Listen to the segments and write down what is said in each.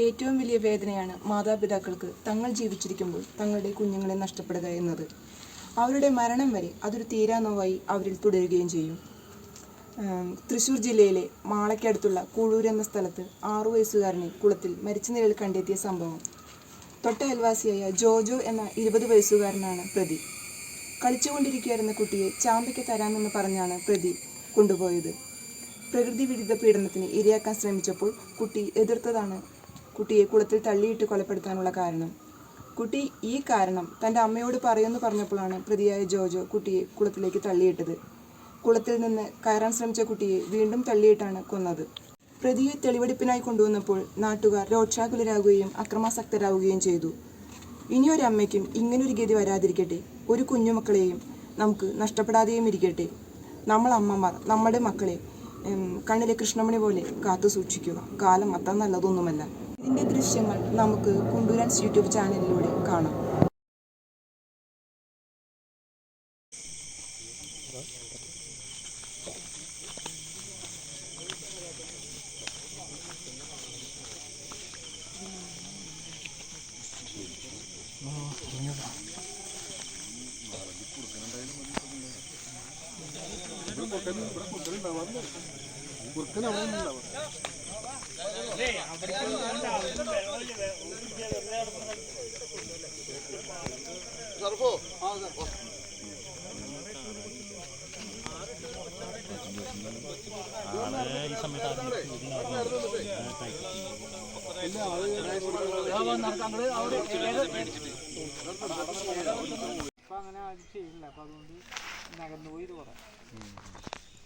ഏറ്റവും വലിയ വേദനയാണ് മാതാപിതാക്കൾക്ക് തങ്ങൾ ജീവിച്ചിരിക്കുമ്പോൾ തങ്ങളുടെ കുഞ്ഞുങ്ങളെ നഷ്ടപ്പെടുക എന്നത്. അവരുടെ മരണം വരെ അതൊരു തീരാനോവായി അവരിൽ തുടരുകയും ചെയ്യും. തൃശൂർ ജില്ലയിലെ മാളയ്ക്കടുത്തുള്ള കൂഴൂർ എന്ന സ്ഥലത്ത് ആറു വയസ്സുകാരനെ കുളത്തിൽ മരിച്ച നിലയിൽ കണ്ടെത്തിയ സംഭവം. തൊട്ട അയൽവാസിയായ ജോജോ എന്ന ഇരുപത് വയസ്സുകാരനാണ് പ്രതി. കളിച്ചുകൊണ്ടിരിക്കുകയായിരുന്ന കുട്ടിയെ ചാമ്പയ്ക്ക് തരാമെന്ന് പറഞ്ഞാണ് പ്രതി കൊണ്ടുപോയത്. പ്രകൃതി വിരുദ്ധ പീഡനത്തിന് ഇരയാക്കാൻ ശ്രമിച്ചപ്പോൾ കുട്ടി എതിർത്തതാണ് കുട്ടിയെ കുളത്തിൽ തള്ളിയിട്ട് കൊലപ്പെടുത്താനുള്ള കാരണം. കുട്ടി ഈ കാരണം തന്റെ അമ്മയോട് പറയുമെന്ന് പറഞ്ഞപ്പോഴാണ് പ്രതിയായ ജോജോ കുട്ടിയെ കുളത്തിലേക്ക് തള്ളിയിട്ടത്. കുളത്തിൽ നിന്ന് കയറാൻ ശ്രമിച്ച കുട്ടിയെ വീണ്ടും തള്ളിയിട്ടാണ് കൊന്നത്. പ്രതിയെ തെളിവെടുപ്പിനായി കൊണ്ടുവന്നപ്പോൾ നാട്ടുകാർ രോക്ഷാകുലരാകുകയും അക്രമാസക്തരാകുകയും ചെയ്തു. ഇനിയൊരു അമ്മയ്ക്കും ഇങ്ങനൊരു ഗതി വരാതിരിക്കട്ടെ. ഒരു കുഞ്ഞുമക്കളെയും നമുക്ക് നഷ്ടപ്പെടാതെയും ഇരിക്കട്ടെ. നമ്മൾ അമ്മമാർ നമ്മുടെ മക്കളെ കണ്ണിലെ കൃഷ്ണമണി പോലെ കാത്തു സൂക്ഷിക്കുക കാലം അത്ര നല്ലതൊന്നുമല്ല. ഇതിന്റെ ദൃശ്യങ്ങൾ നമുക്ക് കുണ്ടൂരൻസ് യൂട്യൂബ് ചാനലിലൂടെ കാണാം. ഇപ്പൊ അങ്ങനെ ആരും ചെയ്യില്ല. അപ്പൊ അതുകൊണ്ട് നകന്നു പോയി ഇത് കുറെ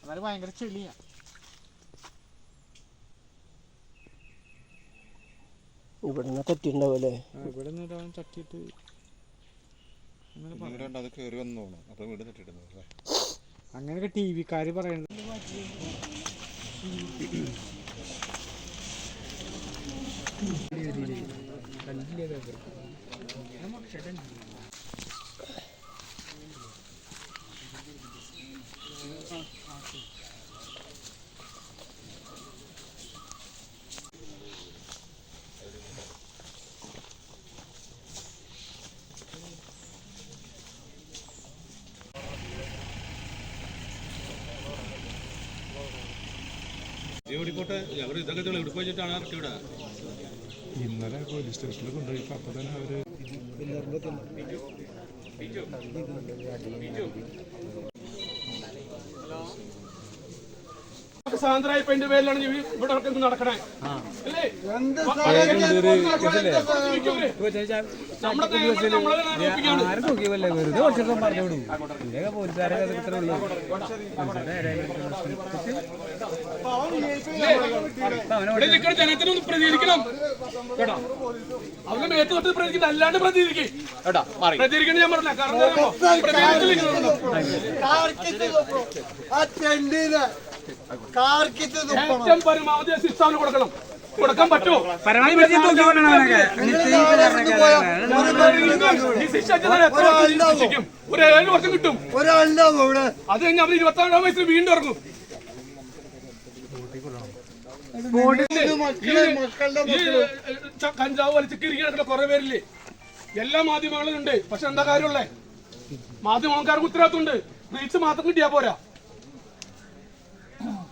എന്നാലും ഭയങ്കര ചെളിയാ. ഇവിടെ നിന്ന് തെറ്റിണ്ടാവല്ലേ ഇവിടെ നിന്ന് തട്ടിയിട്ട് അത് കയറി വന്നു തോന്നുന്നു. അപ്പൊ വീട് തെറ്റിടുന്നു അല്ലേ? അങ്ങനെയൊക്കെ ടി വിക്കാര് പറയുന്നത്. ഇന്നലെ പോലീസ് സ്റ്റേഷനിൽ കൊണ്ടുപോയി. അപ്പൊ തന്നെ അവർ എന്റെ പേരിലാണ് ജീവി ഇവിടെ നടക്കണേ. വെറുതെ കുറച്ചിട്ടും പറഞ്ഞു വിടും ഇതൊക്കെ പോലീസുകാരെ ഇത്രേ ഉള്ളൂ. ജനത്തിനൊന്ന് പ്രതികരിക്കണം. കേട്ടോ? അവരുടെ മേത്ത് തൊട്ട് പ്രതികരിക്കണം അല്ലാണ്ട് പ്രതികരിക്കും. പ്രതികരിക്കണം ഞാൻ പറഞ്ഞ കാരണം പരമാവധി ശിക്ഷ കൊടുക്കണം. കൊടുക്കാൻ പറ്റുമോ ഒരു ഏഴ് വർഷം കിട്ടും. അത് കഴിഞ്ഞ് അവർ ഇരുപത്തി ആറാം വയസ്സിൽ വീണ്ടും ഇറങ്ങും. കഞ്ചാവ് വലിച്ച് കിരി കിടക്കുന്ന കുറെ പേരില്ലേ? എല്ലാ മാധ്യമങ്ങളും ഉണ്ട് പക്ഷെ എന്താ കാര്യമുള്ളേ? മാധ്യമക്കാർക്ക് ഉത്തരവാദിത്തമുണ്ട് റീച്ച് മാത്രം കിട്ടിയാ പോരാ.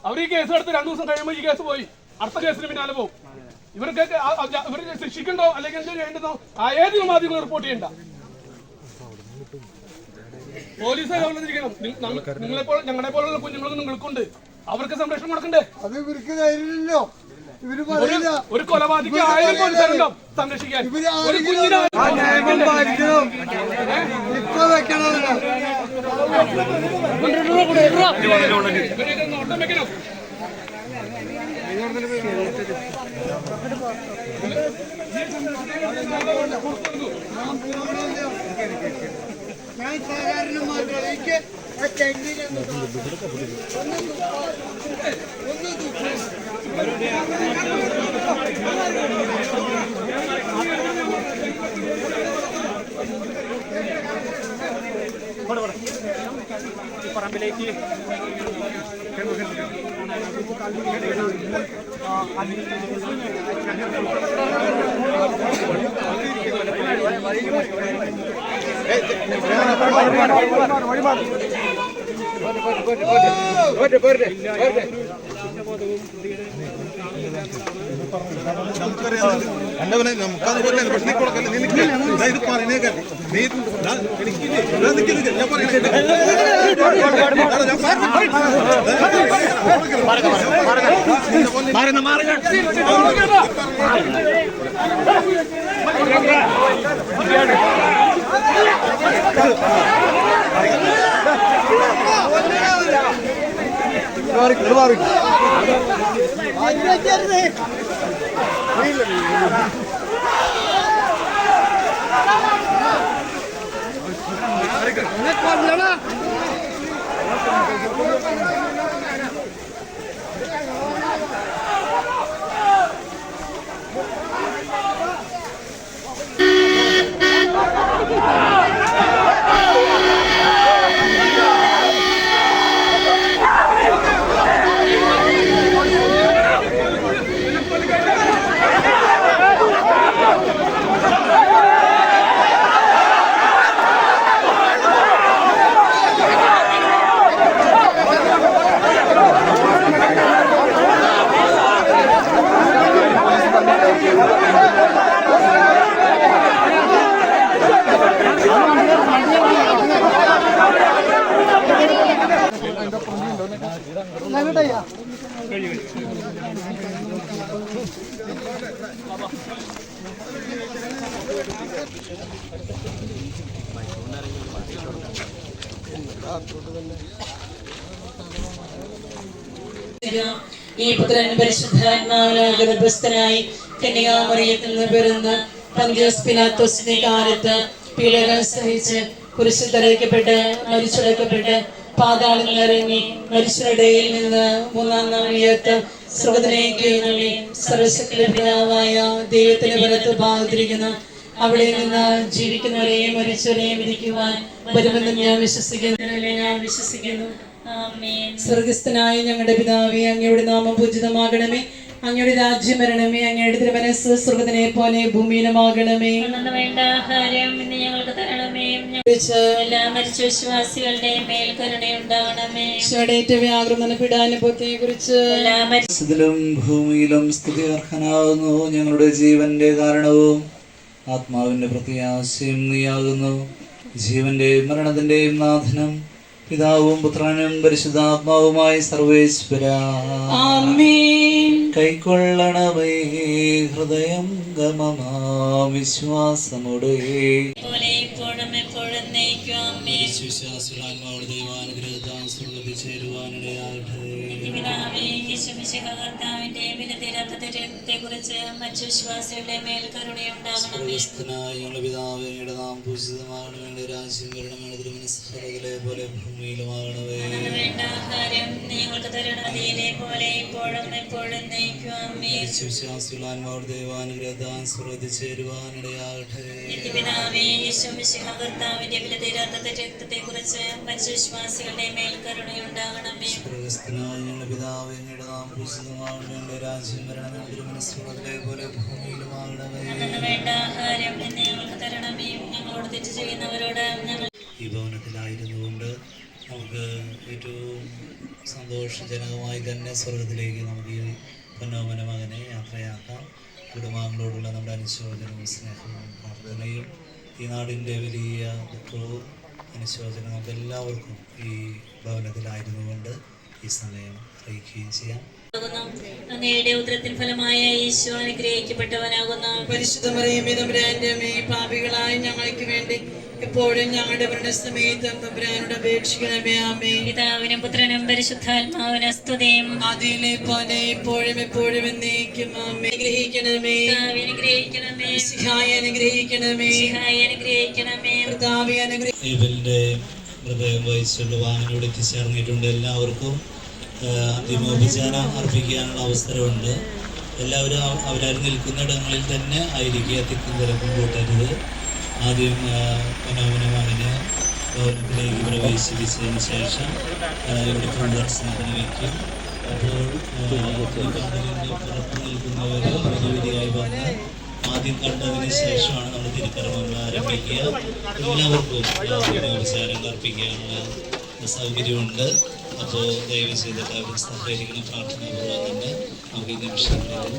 അവർ ഈ കേസ് എടുത്ത് രണ്ടു ദിവസം കഴിയുമ്പോൾ ഈ കേസ് പോയി. അടുത്ത കേസിന് പിന്നാലെ പോകും. ഇവർക്ക് ഇവർ ശിക്ഷിക്കണ്ടോ? അല്ലെങ്കിൽ എന്ത് ചെയ്യേണ്ടതോ? ആ ഏത് മാധ്യമങ്ങൾ റിപ്പോർട്ട് ചെയ്യണ്ട. പോലീസ് നിങ്ങളെ പോലെ ഞങ്ങളെ പോലുള്ള കുഞ്ഞുങ്ങൾക്ക് നിങ്ങൾക്കുണ്ട്. അവർക്ക് സംരക്ഷണം കൊടുക്കണ്ടേ? അത് ഇവർക്ക് ധൈര്യമില്ലല്ലോ. ഇവർ ഒരു ഒരു കൊലപാതക ആയിരം പോലീസുകാരുണ്ടാവും സംരക്ഷിക്കാൻ. ഒരു കുഞ്ഞിനെ നോട്ടം വെക്കണം. ഞാൻ സാധാരണ മാത്രം എനിക്ക് ആ ചെണ്ടിയിലൊന്ന് പറമ്പിലേക്ക്. അല്ലവനെ നമുക്കത് പോലെ പക്ഷെ നീ കൊടുക്കല്ലേ നീ നിൽക്കില്ല ഇത് പറയുന്നേക്കല്ലേ നീ பாருங்க பாருங்க. புரியல നിക്ക്, ഈ പുത്രൻ പരിശുദ്ധാത്മാവിന് ഗർഭസ്ഥനായി കന്യകാമറിയത്തിൽ നിന്ന് പിറന്ന് പഞ്ചസ് പിലാത്തോസിന്റെ കാലത്ത് പീഡകൾ സഹിച്ച് കുരിശിൽ തറയ്ക്കപ്പെട്ട് മരിച്ചടക്കപ്പെട്ട് പാതാളങ്ങൾ ഇറങ്ങി മരിച്ചവരുടെയിൽ നിന്ന് മൂന്നാം നാൾ ഉയർത്ത് നമ്മി എഴുന്നള്ളി സർവശക്തിയുടെ പിതാവായ ദൈവത്തിന്റെ പുറത്ത് ഭാഗത്തിരിക്കുന്നു അവിടെ നിന്ന് ജീവിക്കുന്നവരെയും മരിച്ചവരെയും വിധിക്കുവാൻ വരുമെന്ന് ഞാൻ വിശ്വസിക്കുന്നു. ഞാൻ വിശ്വസിക്കുന്നു. സ്വർഗസ്ഥനായ ഞങ്ങളുടെ പിതാവേ അങ്ങയുടെ നാമം പൂജിതമാകണമേ. അങ്ങയുടെ രാജ്യം വരണമേ. അങ്ങയുടെ തിരുമനസ് സ്വർഗത്തിനെ പോലെ ഭൂമിയിലുമാകണമേ. വേണ്ട ആഹാരം ഇന്ന് ഞങ്ങൾക്ക് തരണമേ. എല്ലാ മരിച്ച വിശ്വാസികളുടെ മേൽ കരുണയുണ്ടാകണമേ ഈശോയുടെ വ്യാകൃത പീഡാനുഭവത്തെ കുറിച്ച് എല്ലാ ഭൂമിയിലും സ്തുതി അർഹനാകുന്നു. ഞങ്ങളുടെ ജീവന്റെ കാരണവും ആത്മാവിന്റെ പ്രത്യാശയും നീയാകുന്നു. ജീവന്റെയും മരണത്തിന്റെയും നാഥനം പിതാവും പുത്രനും പരിശുദ്ധാത്മാവുമായി സർവേശ്വര. കൈക്കൊള്ളണമേ ഹൃദയം ഗമമാ വിശ്വാസമുടേ. വിശ്വാസികളാത്മാവുടെ ദൈവാനുഗ്രഹത്താൽ സ്വർഗത്തിൽ യേശുമിശിഹ കർത്താവിന്റെ വിലതീരാത്ത കുറിച്ച് മറ്റു വിശ്വാസികളുടെ മേൽ കരുണയുണ്ടാകണമേ സ്വർഗസ്ഥനായ ഞങ്ങളുടെ പിതാവേ അങ്ങയുടെ നാം പൂജിതമാകണമേ. രാജ്യം വരണമേ തിരുമനസ്സകലെ പോലെ ഭൂമിയിലുമാകണമേ. വേണ്ട ആഹാരം പോലെ ഇപ്പോഴും എപ്പോഴും നയിക്കുവാമേ വിശ്വാസികളാത്മാവുടെ ദൈവാനുഗ്രഹത്താൽ സ്വർഗത്തിൽ ചേരുവാനിടയാകട്ടെ പിതാവേ യേശുമിശിഹ കർത്താവിന്റെ വിലതീരാത്ത കുറിച്ച് മറ്റു വിശ്വാസികളുടെ മേൽ കരുണയുണ്ടാകണമേ. സ്വർഗസ്ഥനായ ഞങ്ങളുടെ പിതാവേ അങ്ങയുടെ നാം പൂജിതമാകണമേ രാജ്യം വരണമേ. തിരുമനസ്സകലെ പോലെ ഭൂമിയിലുമാകണമേ. വേണ്ട ആഹാരം ഞങ്ങൾക്ക് തരണമേ. ഞങ്ങളോട് തെറ്റ് ചെയ്യുന്നവരോട് ഞങ്ങൾ ഈ ഭവനത്തിലായിരുന്നുകൊണ്ട് നമുക്ക് ഏറ്റവും സന്തോഷജനകമായി തന്നെ സ്വർഗത്തിലേക്ക് നമുക്ക് ഈ പൊന്നോമന മകനെ യാത്രയാക്കാം. കുടുംബാംഗങ്ങളോടുള്ള നമ്മുടെ അനുശോചനവും സ്നേഹവും പ്രാർത്ഥനയും ഈ നാടിന്റെ വലിയ ദുഃഖവും അനുശോചനവും നമുക്ക് എല്ലാവർക്കും ഈ ഭവനത്തിലായിരുന്നുകൊണ്ട് ഈ സമയം അറിയിക്കുകയും ചെയ്യാം. അങ്ങയുടെ ഉദരത്തിൻ ഫലമായ ഈശോ അനുഗ്രഹിക്കപ്പെട്ടവനാകുന്നു. പരിശുദ്ധമറിയമേ തമ്പുരാന്റെ മേ പാപികളായ ഞങ്ങൾക്ക് വേണ്ടി എപ്പോഴും ഞങ്ങളുടെ മരണസമയത്തും തമ്പുരാനോട് അപേക്ഷിക്കണമേ ആമേ പിതാവിനും പുത്രനും പരിശുദ്ധാത്മാവിനും സ്തുതിയും. അതിലെ പോലെ എപ്പോഴും എപ്പോഴും എന്നേക്കും ആമേ അനുഗ്രഹിക്കണമേ. അനുഗ്രഹിക്കണമേ. സിഹായി അനുഗ്രഹിക്കണമേ. സിഹായി അനുഗ്രഹിക്കണമേ. പിതാവി അനുഗ്രഹി ഏബലിന്റെ ഹൃദയം വഹിച്ചുള്ള വാഹനോട് എത്തിച്ചേർന്നിട്ടുണ്ട് എല്ലാവർക്കും. അന്തിമോപചാരം അർപ്പിക്കാനുള്ള അവസരമുണ്ട്. എല്ലാവരും അവ- അവരവർ നിൽക്കുന്നിടങ്ങളിൽ തന്നെ ആയിരിക്കുക തിക്കും തിരക്കും കൂട്ടരുത്. ആദ്യം മനോമനമാവിനെ ഭവനത്തിലേക്ക് പ്രവേശിപ്പിച്ചതിന് ശേഷം ഇവിടെ പ്രദർശനത്തിന് വയ്ക്കും. അപ്പോൾ പുറത്ത് നിൽക്കുന്നവർ പ്രതിവിധിയായി വന്ന് ആദ്യം കണ്ടതിന് ശേഷമാണ് നമ്മൾ തിരുക്കർമ്മങ്ങൾ ആരംഭിക്കുക. എല്ലാവർക്കും ഉപചാരങ്ങൾ അർപ്പിക്കാനുള്ള സൗകര്യമുണ്ട് അപ്പോൾ ദയവ് ചെയ്തിട്ട് അവർ സഹകരിക്കുന്ന പ്രാർത്ഥനാപൂർവം തന്നെ. നമുക്ക് ഈ നിമിഷങ്ങളിൽ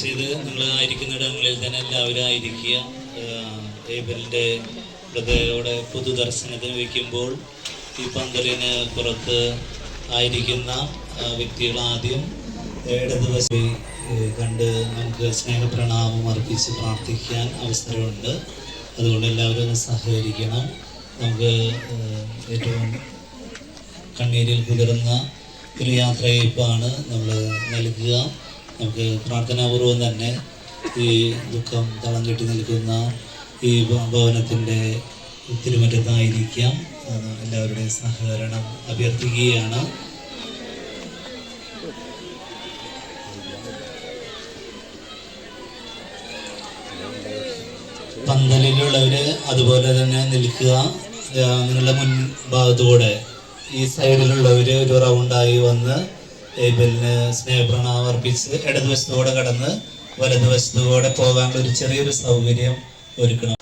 ചെയ്ത് നിങ്ങൾ ആയിരിക്കുന്നിടങ്ങളിൽ തന്നെ എല്ലാവരും ആയിരിക്കുക. ഏബലിന്റെ ഹൃദയോടെ പൊതുദർശനത്തിന് വയ്ക്കുമ്പോൾ ഈ പന്തലിന് പുറത്ത് ആയിരിക്കുന്ന വ്യക്തികൾ ആദ്യം ഇടതുവശം കണ്ട് നമുക്ക് സ്നേഹപ്രണാമം അർപ്പിച്ച് പ്രാർത്ഥിക്കാൻ അവസരമുണ്ട്. അതുകൊണ്ട് എല്ലാവരും ഒന്ന് സഹകരിക്കണം. നമുക്ക് ഏറ്റവും കണ്ണീരിൽ കുതിർന്ന ഒരു യാത്രയപ്പാണ് നമ്മൾ നൽകുക. നമുക്ക് പ്രാർത്ഥനാപൂർവം തന്നെ ഈ ദുഃഖം തളം കെട്ടി നിൽക്കുന്ന ഈ ഭവനത്തിന്റെ തിരുമറ്റത്തായിരിക്കാം എല്ലാവരുടെയും സഹകരണം. അഭ്യർത്ഥിക്കുകയാണ്. പന്തലിലുള്ളവർ അതുപോലെ തന്നെ നിൽക്കുക. നിങ്ങളുടെ മുൻ ഭാഗത്തുകൂടെ ഈ സൈഡിലുള്ളവർ ഒരു റൗണ്ടായി വന്ന് ടേബിളിന് സ്നേഹപ്രണാമം അർപ്പിച്ച് ഇടതുവശത്തുകൂടെ കടന്ന് വലതുവശത്തുകൂടെ പോകാനുള്ള ഒരു ചെറിയൊരു സൗകര്യം ഒരുക്കണം.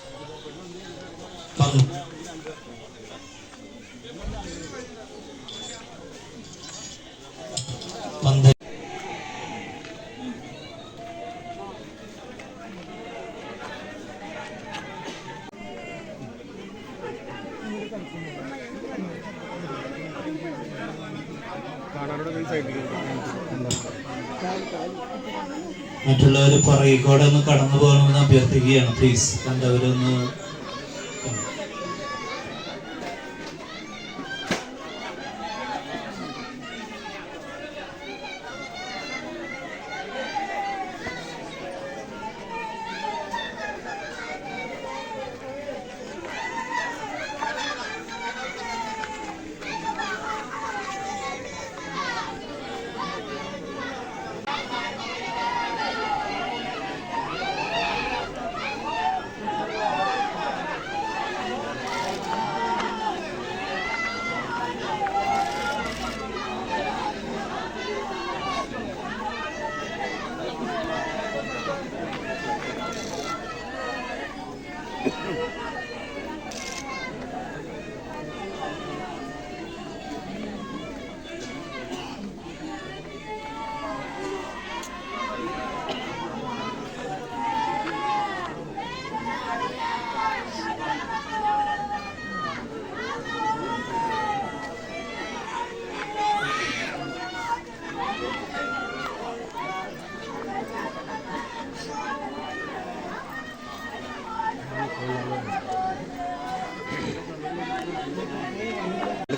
മറ്റുള്ളവർ പുറകെ കൂടെ ഒന്ന് കടന്നു പോകണമെന്ന് അഭ്യർത്ഥിക്കുകയാണ്. പ്ലീസ് കണ്ടവരൊന്ന്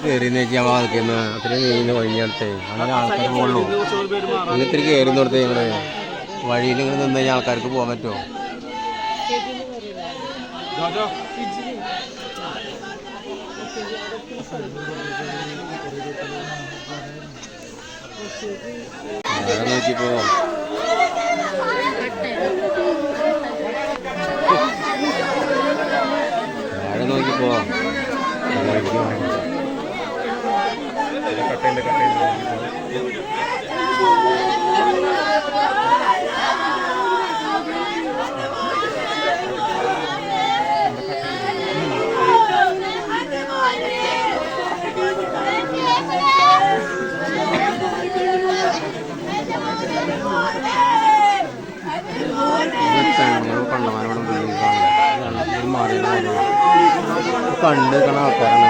കയറി ഞങ്ങൾ ആൾക്കുന്ന അത്രയും കഴിഞ്ഞ് കഴിഞ്ഞിടത്തെ അങ്ങനെ ആൾക്കാർ പോകുള്ളൂ ഇത്തിരി കയറി കൊടുത്തേ ഞങ്ങൾ. വഴിയിൽ ഇങ്ങനെ നിന്ന് കഴിഞ്ഞാൽ ആൾക്കാർക്ക് പോകാൻ പറ്റുമോ അവിടെ നോക്കിപ്പോ അവിടെ നോക്കിപ്പോ കട്ടയുണ്ട് കട്ടയുണ്ട് കണ്ടമാനോടും മാറി. കണ്ട് നിൽക്കണ ആൾക്കാരാണ്.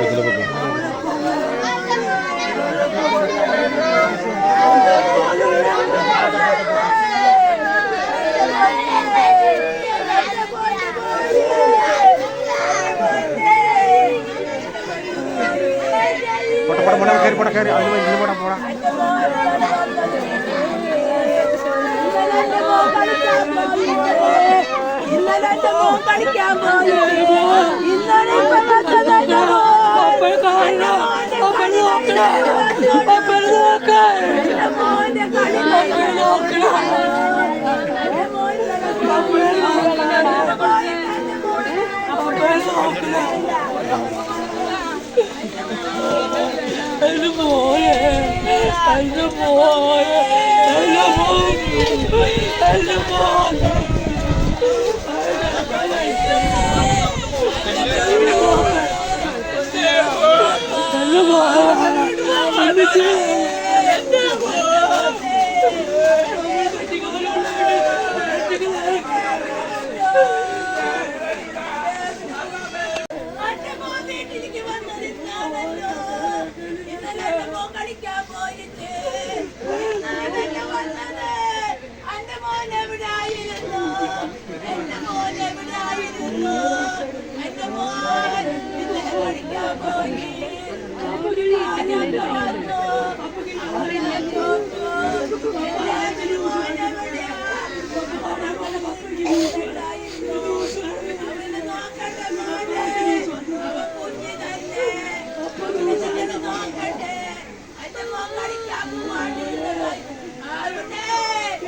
ചില എന്നിട്ട് മാറി Thank you. ഇന്നലെ എന്റെ മോൻ പഠിക്കാൻ പോയി ഇന്നലെ ഇപ്പൊ. എന്റെ മോന്റെ കളി Ano mo? Ano mo? Ano mo? Ano mo? Ano mo? Ano mo?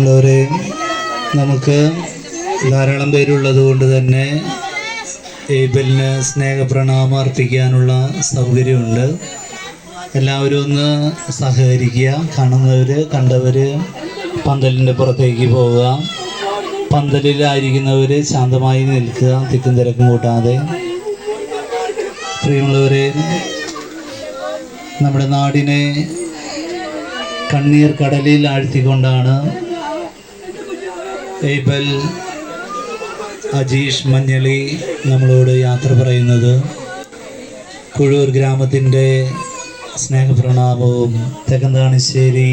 പ്രിയമുള്ളവരെ നമുക്ക് ധാരാളം പേരുള്ളത് കൊണ്ട് തന്നെ ഏബലിന് സ്നേഹപ്രണാമം അർപ്പിക്കാനുള്ള സൗകര്യമുണ്ട്. എല്ലാവരും ഒന്ന് സഹകരിക്കുക. കാണുന്നവർ കണ്ടവർ പന്തലിന്റെ പുറത്തേക്ക് പോവുക. പന്തലിലായിരിക്കുന്നവർ ശാന്തമായി നിൽക്കുക. തിക്കും തിരക്കും കൂട്ടാതെ. പ്രിയമുള്ളവരെ നമ്മുടെ നാടിനെ കണ്ണീർ കടലിൽ ആഴ്ത്തിക്കൊണ്ടാണ് ഏബൽ അജീഷ് മഞ്ഞളി നമ്മളോട് യാത്ര പറയുന്നത് കുഴൂർ ഗ്രാമത്തിന്റെ സ്നേഹപ്രണാമവും തെക്കന്താണിശ്ശേരി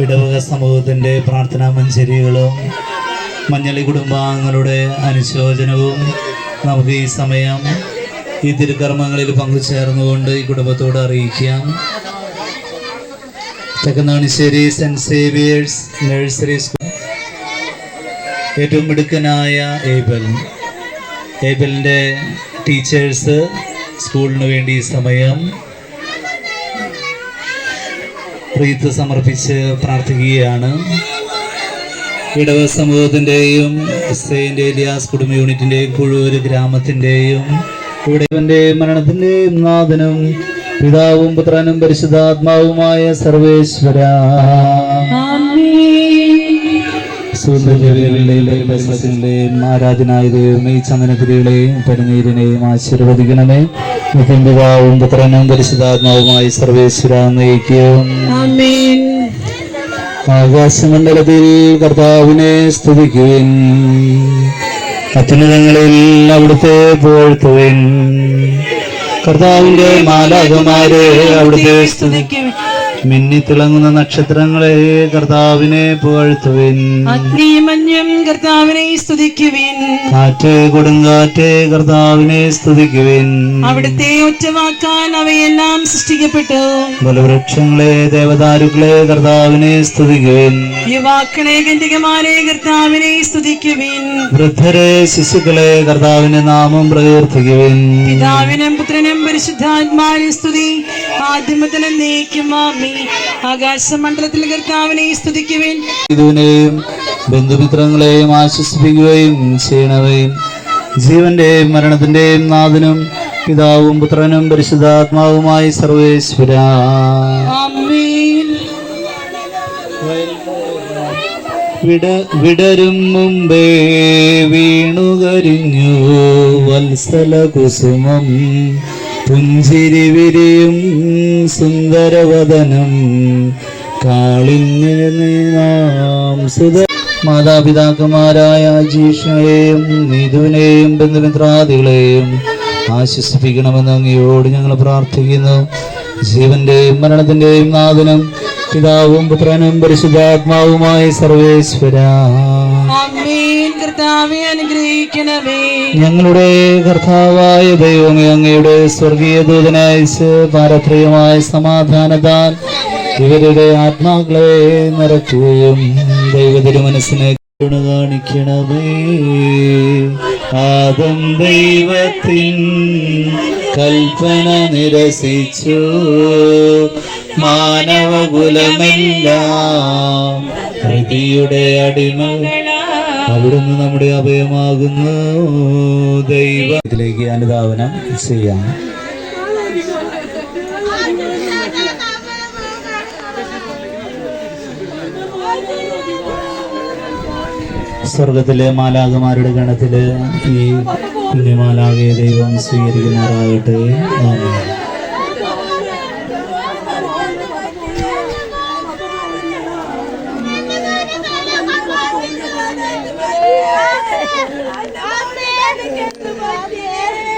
ഇടവക സമൂഹത്തിന്റെ പ്രാർത്ഥനാ മഞ്ചരികളും മഞ്ഞളി കുടുംബാംഗങ്ങളുടെ അനുശോചനവും നമുക്ക് ഈ സമയം ഈ തിരുക്കർമ്മങ്ങളിൽ പങ്കുചേർന്നുകൊണ്ട് ഈ കുടുംബത്തോട് അറിയിക്കാം. തെക്കനാണിശ്ശേരി സെന്റ് സേവിയേഴ്സ് നഴ്സറി സ്കൂൾ ഏറ്റവും മിടുക്കനായ ഏബൽ. ഏബലിന്റെ ടീച്ചേഴ്സ് സ്കൂളിന് വേണ്ടി സമയം പ്രീത്ത് സമർപ്പിച്ച് പ്രാർത്ഥിക്കുകയാണ്. ഇടവ സമൂഹത്തിന്റെയും സെയിന്റ് ഏലിയാസ് കുടുംബ യൂണിറ്റിന്റെയും കുഴൂര് ഗ്രാമത്തിന്റെയും ഇവിടെ മരണത്തിന്റെയും നാഥനും പിതാവും പുത്രനും പരിശുദ്ധാത്മാവുമായ സർവേശ്വര. ആരാധനായ ദൈവമേ ചന്ദനക്കുരികളെയും പനിനീരിനെയും ആശീർവദിക്കണമേ. നിത്യം പിതാവും പുത്രനും പരിശുദ്ധാത്മാവുമായി സർവേശ്വര നയിക്കും ആകാശമണ്ഡലത്തിൽ കർത്താവിനെ സ്തുതിക്കുവിൻ. അത്യുന്നതങ്ങളിൽ അവിടുത്തെ പുകഴ്ത്തുവിൻ കർത്താവിന്റെ മാലാകമാരെ അവിടുത്തെ സ്തുതിക്കും മിന്നിത്തിളങ്ങുന്ന നക്ഷത്രങ്ങളെ കർത്താവിനെ പുകഴ്ത്തുവിൻ. അഗ്നിമന്യം കർത്താവിനെ സ്തുതിക്കുവിൻ. കാറ്റ് കൊടുങ്കാറ്റ് കർത്താവിനെ സ്തുതിക്കുവിൻ. അവിടുത്തെ ഒറ്റവാക്കാൻ അവയെല്ലാം സൃഷ്ടിക്കപ്പെട്ടു. ബലവൃക്ഷങ്ങളെ ദേവദാരുക്കളെ കർത്താവിനെ സ്തുതിക്കുവിൻ. യുവാക്കളെ ഗന്ധികമാരെ കർത്താവിനെ സ്തുതിക്കുവിൻ. വൃദ്ധരെ ശിശുക്കളെ കർത്താവിന്റെ നാമം പ്രകീർത്തിക്കുവിൻ. പിതാവിനും പുത്രനും പരിശുദ്ധാത്മാവിനെ സ്തുതി. ആദ്യമത്തിനും നീക്കും ആകാശമണ്ഡലത്തിൽ കർത്താവിനെ സ്തുതിക്കുവേൻ. ഇതുവിനെയും ബന്ധുമിത്രങ്ങളെയും ആശ്വസിപ്പിക്കുകയും ചെയ്യണവയും ജീവന്റെയും മരണത്തിന്റെയും നാഥനും പിതാവും പുത്രനും പരിശുദ്ധാത്മാവുമായി സർവേശ്വര. വിട വിടരും മുമ്പേ വീണുകരിഞ്ഞു. വത്സല കുസുമം പുഞ്ചിരി വിരിയും സുന്ദരവദനം സുത മാതാപിതാക്കന്മാരായ ജീഷയെയും നിധുവിനെയും ബന്ധുമിത്രാദികളെയും ആശ്വസിപ്പിക്കണമെന്ന് അങ്ങയോട് ഞങ്ങൾ പ്രാർത്ഥിക്കുന്നു. ജീവന്റെയും മരണത്തിന്റെയും നാഥനും പിതാവും പുത്രനും പരിശുദ്ധാത്മാവുമായി സർവേശ്വര. കർത്താവെ അനുഗ്രഹിക്കണമേ. ഞങ്ങളുടെ കർത്താവായ ദൈവമേ അങ്ങയുടെ സ്വർഗീയ ദൂതനയച്ച് പാരത്രികമായ സമാധാനത്താൽ ഇവരുടെ ആത്മാക്കളെ നിറയ്ക്കുകയും ദൈവത്തിരു മനസ്സിനെ കരുണ കാണിക്കണമേ. ആദം ദൈവത്തിൻ കൽപ്പന നിരസിച്ചു. മാനവകുലമെല്ലാം പ്രതിയുടെ അടിമ അവിടുന്ന് നമ്മുടെ അഭയമാകുന്നു. ദൈവത്തിലേക്ക് അനുധാവനം ചെയ്യാം. സ്വർഗത്തിലെ മാലാകമാരുടെ ഗണത്തിൽ ഈ പുണ്യമാലാകെ ദൈവം സ്വീകരിക്കുമാറാകട്ടെ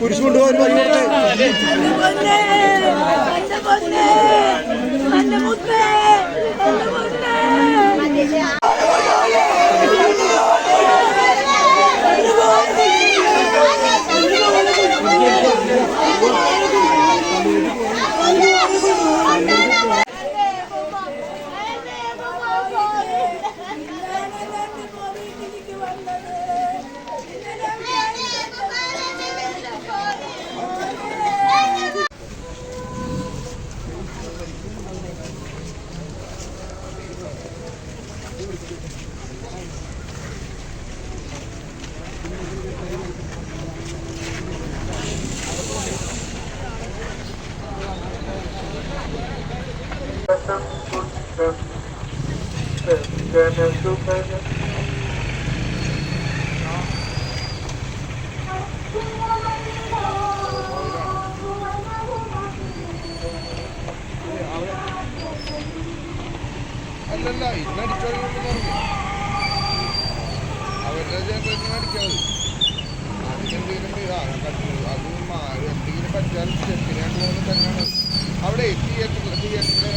കുരിശ് കൊണ്ടുപോകാൻ മുത്തേ. സുഖന സുഖന അല്ലല്ല ഇന്നടിച്ചോളിന്ന് പറഞ്ഞു. അവരുടെ ജനറേഷൻ അടിക്കാതെ അതിനെന്തെങ്കിലും അതും എന്തെങ്കിലും പറ്റാൻ സ്റ്റെപ്പിനെ തന്നെയാണ്. അവിടെ തിയേറ്ററിൽ തിയേറ്ററിലെ